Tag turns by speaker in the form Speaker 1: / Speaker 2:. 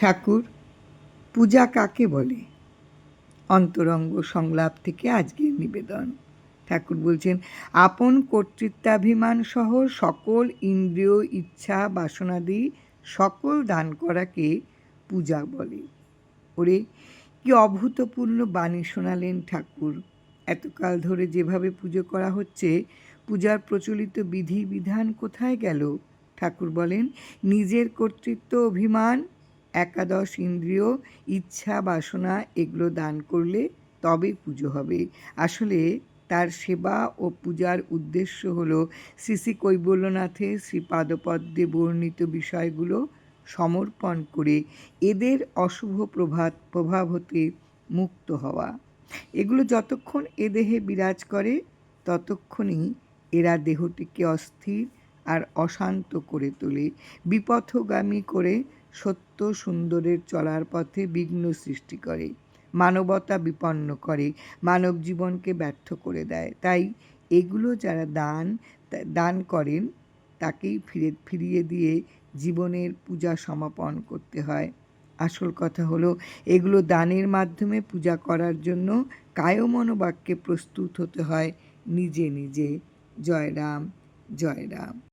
Speaker 1: ঠাকুর পূজা কাকে বলে? অন্তরঙ্গ সংলাপ থেকে আজকের নিবেদন। ঠাকুর বলছেন, আপন কর্তৃত্বাভিমান সহ সকল ইন্দ্রিয় ইচ্ছা বাসনাদি সকল দান করাকে পূজা বলে। ওরে, কি অভূতপূর্ণ বাণী শোনালেন ঠাকুর। এতকাল ধরে যেভাবে পুজো করা হচ্ছে, পূজার প্রচলিত বিধি বিধান কোথায় গেল? ঠাকুর বলেন, নিজের কর্তৃত্ব অভিমান একাদশ ইন্দ্রিয়, ইচ্ছা, বাসনা এগুলো দান করলে তবে পুজো হবে। আসলে তার সেবা ও পূজার উদ্দেশ্য হল শ্রী শ্রী কৈবল্যনাথের শ্রীপাদপদ্মে বর্ণিত বিষয়গুলো সমর্পণ করে এদের অশুভ প্রভাব প্রভাব হতে মুক্ত হওয়া। এগুলো যতক্ষণ এ দেহে বিরাজ করে, ততক্ষণই এরা দেহটিকে অস্থির আর অশান্ত করে তোলে। বিপথগামী করে সত্য সুন্দরের চলার পথে বিঘ্ন সৃষ্টি করে। মানবতা বিপন্ন করে, মানব জীবনকে ব্যর্থ করে দেয়। তাই এগুলো যারা দান দান করেন, তাকেই ফিরে, ফিরিয়ে দিয়ে জীবনের পূজা সমাপন করতে হয়। আসল কথা হলো, এগুলো দানের মাধ্যমে পূজা করার জন্য কায় মনোবাক্যে প্রস্তুত হতে হয় নিজে নিজে। জয় রাম জয় রাম